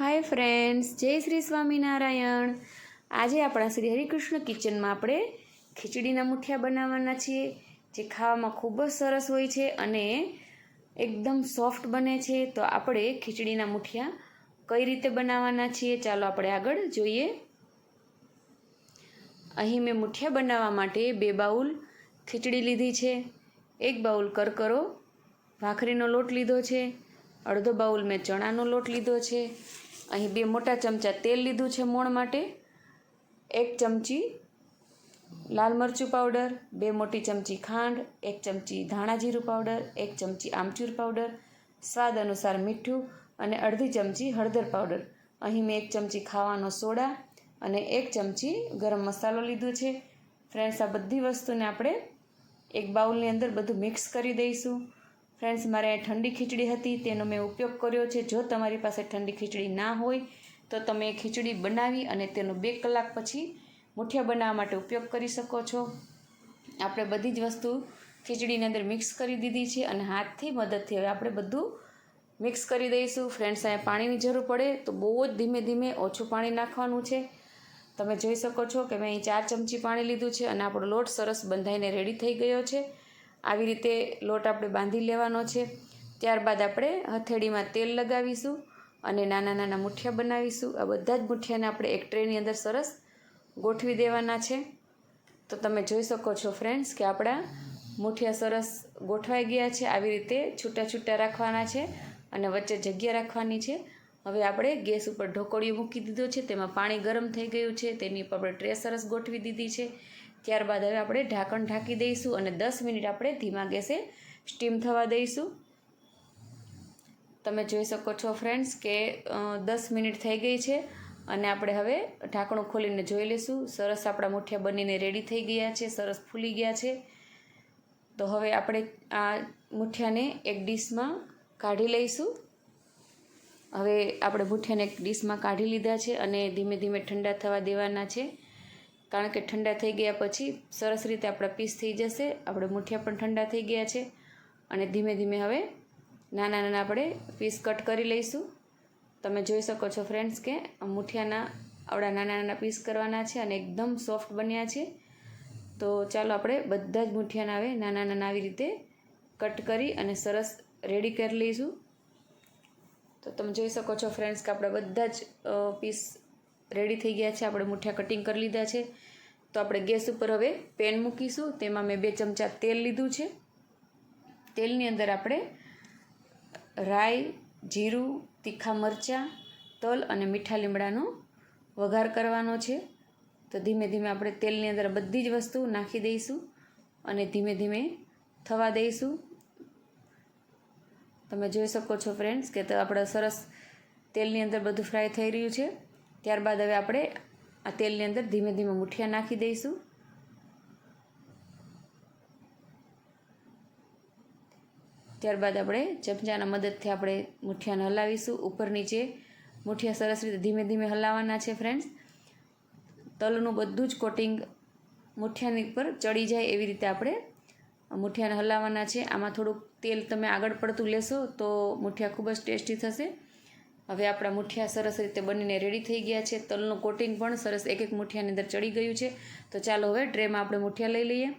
Hi friends, જય શ્રી સ્વામિનારાયણ. આજે આપણા શ્રી હરિકૃષ્ણ કિચનમાં આપણે ખીચડીના મુઠિયા બનાવવાના છીએ, જે ખાવામાં ખૂબ જ સરસ હોય છે અને એકદમ સોફ્ટ બને છે. તો આપણે ખીચડીના મુઠિયા કઈ રીતે બનાવવાના છીએ, ચાલો આપણે આગળ જોઈએ. અહીં મેં મુઠિયા બનાવવા માટે બે બાઉલ ખીચડી લીધી છે. એક બાઉલ કરકરો, ભાખરીનો લોટ લીધો છે. અડધો બાઉલ મેં ચણાનો લોટ લીધો છે. અહીં બે મોટા ચમચા તેલ લીધું છે મોણ માટે. એક ચમચી લાલ મરચું પાવડર, બે મોટી ચમચી ખાંડ, એક ચમચી ધાણા જીરું પાવડર, એક ચમચી આમચૂર પાવડર. સ્વાદ અનુસાર મીઠું અને અડધી ચમચી હળદર પાવડર. અહીં મેં એક ચમચી ખાવાનો સોડા અને એક ચમચી ગરમ મસાલો લીધો છે. ફ્રેન્ડ્સ, આ બધી વસ્તુને આપણે એક બાઉલની અંદર બધું મિક્સ કરી દઈશું. ફ્રેન્ડ્સ, મારે ઠંડી ખીચડી હતી, તેનો મેં ઉપયોગ કર્યો છે. જો તમારી પાસે ઠંડી ખીચડી ના હોય, તો તમે ખીચડી બનાવી અને તેનો બે કલાક પછી મુઠિયા બનાવવા માટે ઉપયોગ કરી શકો છો. આપણે બધી જ વસ્તુ ખીચડીની અંદર મિક્સ કરી દીધી છે અને હાથથી, મદદથી હવે આપણે બધું મિક્સ કરી દઈશું. ફ્રેન્ડ્સ, અહીંયા પાણીની જરૂર પડે, તો બહુ જ ધીમે ધીમે ઓછું પાણી નાખવાનું છે. તમે જોઈ શકો છો કે મેં અહીં ચાર ચમચી પાણી લીધું છે અને આપણો લોટ સરસ બંધાઈને રેડી થઈ ગયો છે. આવી રીતે લોટ આપણે બાંધી લેવાનો છે. ત્યારબાદ આપણે હથેળીમાં તેલ લગાવીશું અને નાના નાના મુઠિયા બનાવીશું. આ બધા જ મુઠિયાને આપણે એક ટ્રેની અંદર સરસ ગોઠવી દેવાના છે. તો તમે જોઈ શકો છો ફ્રેન્ડ્સ કે આપણા મુઠિયા સરસ ગોઠવાઈ ગયા છે. આવી રીતે છૂટા છૂટા રાખવાના છે અને વચ્ચે જગ્યા રાખવાની છે. હવે આપણે ગેસ ઉપર ઢોકળીઓ મૂકી દીધો છે. તેમાં પાણી ગરમ થઈ ગયું છે. તેની ઉપર આપણે ટ્રે સરસ ગોઠવી દીધી છે. ત્યારબાદ હવે આપણે ઢાંકણ ઢાંકી દઈશું અને દસ મિનિટ આપણે ધીમા ગેસે સ્ટીમ થવા દઈશું. તમે જોઈ શકો છો ફ્રેન્ડ્સ કે દસ મિનિટ થઈ ગઈ છે અને આપણે હવે ઢાંકણું ખોલીને જોઈ લઈશું. સરસ આપણા મુઠિયા બનીને રેડી થઈ ગયા છે, સરસ ફૂલી ગયા છે. તો હવે આપણે આ મુઠિયાને એક ડીશમાં કાઢી લઈશું. હવે આપણે મુઠિયાને એક ડીશમાં કાઢી લીધા છે અને ધીમે ધીમે ઠંડા થવા દેવાના છે. કારણ કે ઠંડા થઈ ગયા પછી સરસ રીતે આપણા પીસ થઈ જશે, આપણે મુઠિયા પણ ઠંડા થઈ ગયા છે અને ધીમે ધીમે હવે નાના નાના આપણે પીસ કટ કરી લઈશું. તમે જોઈ શકો છો ફ્રેન્ડ્સ કે મુઠિયાના આવડા નાના નાના પીસ કરવાના છે અને એકદમ સોફ્ટ બન્યા છે. તો ચાલો આપણે બધા જ મુઠિયાના હવે નાના નાના આવી રીતે કટ કરી અને સરસ રેડી કરી લઈશું. તો તમે જોઈ શકો છો ફ્રેન્ડ્સ કે આપણા બધા જ પીસ રેડી થઈ ગયા છે. આપણે મુઠિયા કટિંગ કરી લીધા છે. તો આપણે ગેસ ઉપર હવે પેન મૂકીશું. તેમાં મેં બે ચમચા તેલ લીધું છે. તેલની અંદર આપણે રાઈ, જીરું, તીખા મરચાં, તલ અને મીઠા લીમડાનો વઘાર કરવાનો છે. તો ધીમે ધીમે આપણે તેલની અંદર બધી જ વસ્તુ નાખી દઈશું અને ધીમે ધીમે થવા દઈશું. તમે જોઈ શકો છો ફ્રેન્ડ્સ કે તો આપણે સરસ તેલની અંદર બધું ફ્રાય થઈ રહ્યું છે. ત્યારબાદ હવે આપણે આ તેલની અંદર ધીમે ધીમે મુઠિયા નાખી દઈશું. ત્યારબાદ આપણે ચમચાના મદદથી આપણે મુઠિયાને હલાવીશું. ઉપર નીચે મુઠિયા સરસ રીતે ધીમે ધીમે હલાવવાના છે ફ્રેન્ડ્સ તલનું બધું જ કોટિંગ મુઠિયાની પર ચડી જાય એવી રીતે આપણે મુઠિયાને હલાવવાના છે. આમાં થોડુંક તેલ તમે આગળ પડતું લેશો તો મુઠિયા ખૂબ જ ટેસ્ટી થશે. હવે આપણા મુઠિયા સરસ રીતે બનીને રેડી થઈ ગયા છે. તલનું કોટિંગ પણ સરસ એક એક મુઠિયાની અંદર ચડી ગયું છે. તો ચાલો હવે ટ્રેમાં આપણે મુઠિયા લઈ લઈએ.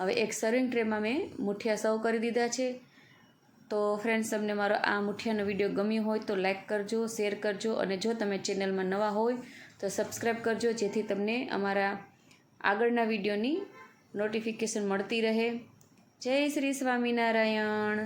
હવે એક સર્વિંગ ટ્રેમાં મેં મુઠિયા સર્વ કરી દીધા છે. તો ફ્રેન્ડ્સ તમને મારો આ મુઠિયાનો વીડિયો ગમ્યો હોય તો લાઇક કરજો શેર કરજો અને જો તમે ચેનલમાં નવા હોય તો સબસ્ક્રાઈબ કરજો, જેથી તમને અમારા આગળના વિડીયોની નોટિફિકેશન મળતી રહે. જય શ્રી સ્વામિનારાયણ.